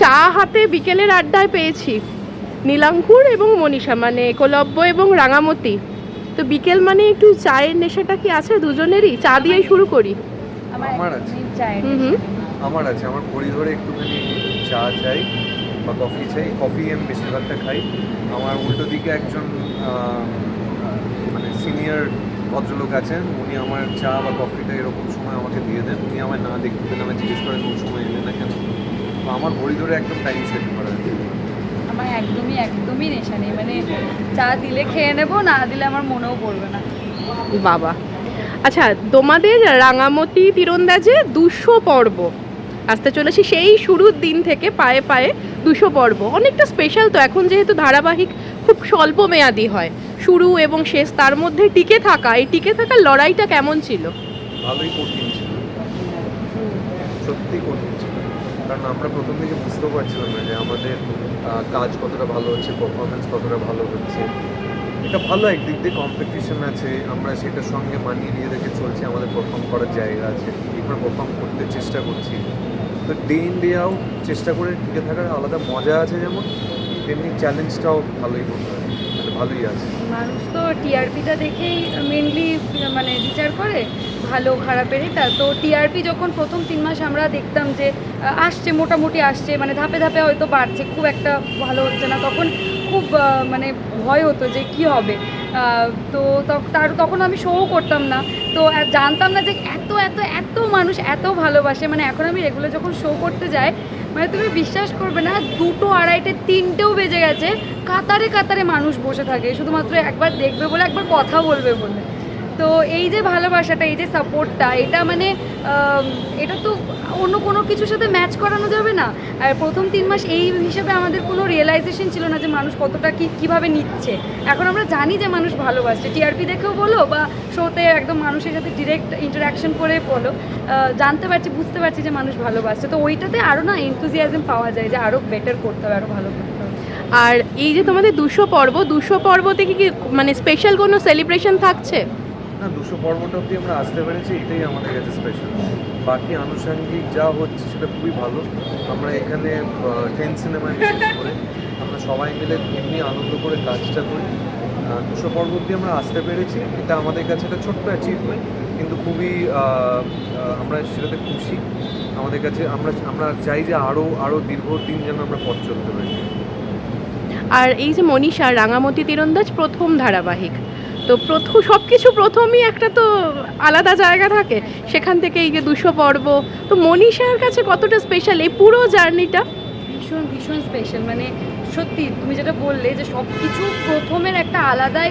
চা হাতে বিকেলের আড্ডায় পেয়েছি। নীলাঙ্কুর এবং মনীষা মানে একলব্য এবং রাঙামতি। তো বিকেল মানে একটু চায়ের নেশাটা কি আছে দুজনেরই? চা দিয়েই শুরু করি। আমার আছে। হুম হুম। আমার আছে। আমার ঘড়ি ধরে একটুখানি চা চাই বা কফি চাই। কফি আমি বেশিরভাগটা খাই। আমার উল্টো দিকে একজন মানে সিনিয়র ভদ্রলোক আছেন। উনি আমার চা বা কফিটা এরকম সময় আমাকে দিয়ে দেন। উনি আমার না দেখতে পেলে আমায় জিজ্ঞেস করেন কোন সময় এলে না আমার ঘড়ি ধরে একদম টাইম সেট করা। আছে আমার একদমই একদমই নেশা নেই। মানে চা দিলে খেয়ে নেব না দিলে আমার মনেও পড়বে না। বাবা। আচ্ছা তোমাদের রাঙামতি তীরন্দাজে দুশো পর্ব। আসতে চলেছি সেই শুরুর দিন থেকে পায়ে পায়ে দুশো পর্ব। অনেকটা স্পেশাল তো এখন যেহেতু ধারাবাহিক খুব স্বল্প মেয়াদি হয়। শুরু এবং শেষ তার মধ্যে টিকে থাকা এই টিকে থাকার লড়াইটা কেমন ছিল? ভালোই কঠিন ছিল। সত্যি কঠিন। ছিল কারণ আমরা প্রথম থেকে বুঝতেও পারছিলাম না যে আমাদের কাজ কতটা ভালো হচ্ছে পারফরমেন্স কতটা ভালো হচ্ছে। এটা ভালো একদিক দিয়ে কম্পিটিশন আছে, আমরা সেটার সঙ্গে মানিয়ে নিয়ে রেখে চলছি, আমাদের পারফর্ম করার জায়গা আছে এবার পারফর্ম করতে চেষ্টা করছি। তো ডে ইন ডে আউট চেষ্টা করে টিকে থাকার আলাদা মজা আছে যেমন, তেমনি চ্যালেঞ্জটাও ভালোই করতে হয় মানে ভালোই আছে। মানুষ তো টিআরপিটা দেখেই মেনলি মানে বিচার করে, ভালো খারাপের এটা তো টিআরপি যখন প্রথম তিন মাস আমরা দেখতাম যে, আসছে, মোটামুটি আসছে মানে ধাপে ধাপে হয়তো বাড়ছে, খুব একটা ভালো হচ্ছে না। তখন খুব মানে ভয় হতো যে কি হবে। তো তার, তখন আমি শোও করতাম না। তো জানতাম না যে এত এত এত মানুষ এত ভালোবাসে। মানে এখন আমি রেগুলার যখন শো করতে যাই মানে তুমি বিশ্বাস করবে না, দুটো আড়াইটে, তিনটেও বেজে গেছে। কাতারে কাতারে মানুষ বসে থাকে, শুধুমাত্র একবার দেখবে বলে একবার কথা বলবে বলে। তো এই যে ভালোবাসাটা, এই যে সাপোর্টটা এটা মানে এটা তো অন্য কোনো কিছুর সাথে ম্যাচ করানো যাবে না। আর প্রথম তিন মাস এই হিসেবে আমাদের কোনো রিয়েলাইজেশন ছিল না যে মানুষ কতটা কি, কীভাবে নিচ্ছে। এখন আমরা জানি যে মানুষ ভালোবাসছে। টিআরপি দেখেও বলো বা শোতে একদম মানুষের সাথে ডিরেক্ট ইন্টারাকশন করে বলো জানতে পারছি, বুঝতে পারছি যে মানুষ ভালোবাসছে। তো ওইটাতে আরও না এনথুজিয়াজম পাওয়া যায় যে আরও বেটার করতে হবে আরও ভালো করতে হবে। আর এই যে তোমাদের দুশো পর্ব দুশো পর্ব থেকে কি মানে স্পেশাল কোনো সেলিব্রেশন থাকছে? না, দুশো পর্বটা অবধি আমরা আসতে পেরেছি, এটাই আমাদের কাছে স্পেশাল বাকি আনুষঙ্গিক যা হচ্ছে সেটা খুবই ভালো। আমরা এখানে টেন সিনেমায় বিশেষ করে আমরা সবাই মিলে এমনি আনন্দ করে কাজটা করি। দুশো পর্ব অবধি আমরা আসতে পেরেছি, এটা আমাদের কাছে একটা ছোট্ট অ্যাচিভমেন্ট কিন্তু খুবই আমরা সেটাতে খুশি। আমাদের কাছে, আমরা আমরা চাই যে আরও আরও দীর্ঘদিন যেন আমরা পথ চলতে পারি। আর এই যে মনীষা, রাঙামতি তীরন্দাজ প্রথম ধারাবাহিক। তো প্রথম সব কিছু প্রথমই একটা তো আলাদা জায়গা থাকে। সেখান থেকে এই যে দুশো পর্ব। তো মনীষার কাছে কতটা স্পেশাল এই পুরো জার্নিটা? ভীষণ ভীষণ স্পেশাল মানে সত্যি, তুমি যেটা বললে যে সব কিছু প্রথমের একটা আলাদাই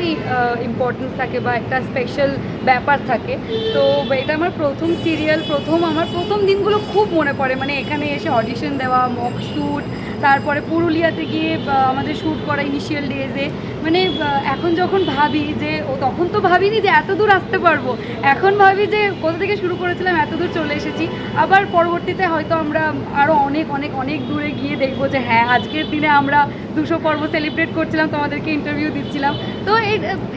ইম্পর্টেন্স থাকে বা একটা স্পেশাল ব্যাপার থাকে। তো এটা আমার প্রথম সিরিয়াল প্রথম আমার প্রথম দিনগুলো খুব মনে পড়ে। মানে এখানে এসে অডিশন দেওয়া মক শ্যুট তারপরে পুরুলিয়াতে গিয়ে আমাদের শ্যুট করা ইনিশিয়াল ডেজে মানে এখন যখন ভাবি যে, ও তখন তো ভাবিনি যে এত দূর আসতে পারব। এখন ভাবি যে, কোথা থেকে শুরু করেছিলাম, এত দূর চলে এসেছি। আবার পরবর্তীতে হয়তো আমরা আরও অনেক অনেক অনেক দূরে গিয়ে দেখব যে হ্যাঁ আজকের দিনে আমরা দুশো পর্ব সেলিব্রেট করছিলাম তোমাদেরকে ইন্টারভিউ দিচ্ছিলাম। তো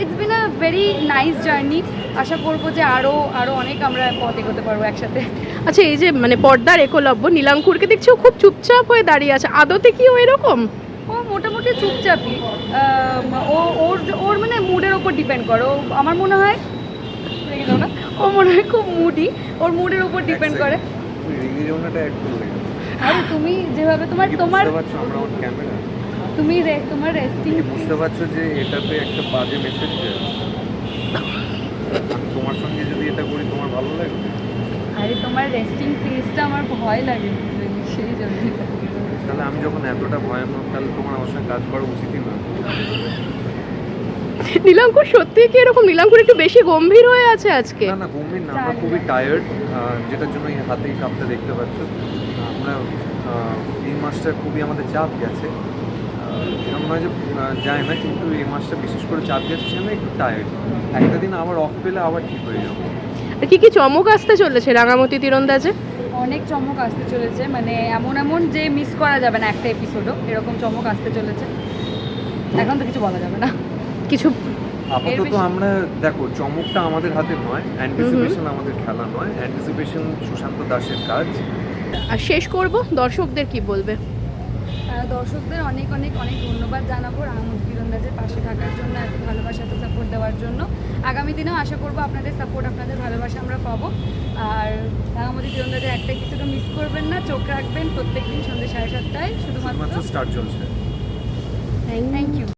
it's been a very nice journey আশা করব যে আরও আরও অনেক আমরা পথ এগোতে পারব একসাথে। আচ্ছা এই যে মানে পর্দার একলব্য, নীলাঙ্কুরকে দেখছি খুব চুপচাপ হয়ে দাঁড়িয়ে আছে। আদতে কি ও এরকম? মোটামুটি চুপচাপই। ও ওর ওর মানে মুডের ওপর ডিপেন্ড করে। ও আমার মনে হয় না। ও মনে হয় খুব মুডি। ওর মুডের ওপর ডিপেন্ড করে। আরে তুমি যেভাবে তোমার তোমার তুমি রে- তোমার রেস্টিং বুঝতে পারছ যে এটাতে একটা বাজে মেসেজ তোমার সঙ্গে যদি এটা করি তোমার ভালো লাগবে? আরে তোমার রেস্টিং ফেসটা আমার ভয় লাগে। সেই জন্য তাহলে আমি যখন এতটা ভয়ানক তাহলে তোমার আমার সঙ্গে কাজ করা উচিতই না। নীলাঙ্কুর সত্যি কি এরকম? নীলাঙ্কুর একটু বেশি গম্ভীর হয়ে আছে আজকে? না না গম্ভীর না আমরা খুবই টায়ার্ড যেটার জন্য এই হাতে এই কাপটা দেখতে পাচ্ছ। আমরা এই মাসটা খুবই আমাদের চাপ গেছে। নয় যে যায় না কিন্তু এই মাসটা বিশেষ করে চাপ গেছে সেজন্য একটু টায়ার্ড একটা দিন আবার অফ পেলে আবার ঠিক হয়ে যাবে। আর কি কি চমক আসতে চলেছে রাঙামতি তীরন্দাজে? অনেক চমক আসতে চলেছে। মানে এমন এমন যে মিস করা যাবে না একটা এপিসোডও এরকম চমক আসতে চলেছে। এখন তো কিছু বলা যাবে না। কিছু আপাতত আমরা দেখো চমকটা আমাদের হাতে নয় অ্যান্টিসিপেশন আমাদের খেলা নয়। অ্যান্টিসিপেশন সুশান্ত দাসের কাজ। আর শেষ করব দর্শকদের কি বলবে? দর্শকদের অনেক অনেক অনেক ধন্যবাদ জানাব রামমতি তীরন্দাজের পাশে থাকার জন্য এত ভালোবাসা এত সাপোর্ট দেওয়ার জন্য। আগামী দিনেও আশা করব আপনাদের সাপোর্ট আপনাদের ভালোবাসা আমরা পাবো। আর রাঙামতি তীরন্দাজের একটা কিছুটা মিস করবেন না চোখ রাখবেন প্রত্যেকদিন সন্ধ্যে সাড়ে সাতটায় শুধুমাত্র শুধুমাত্র স্টার চলছে থ্যাংক ইউ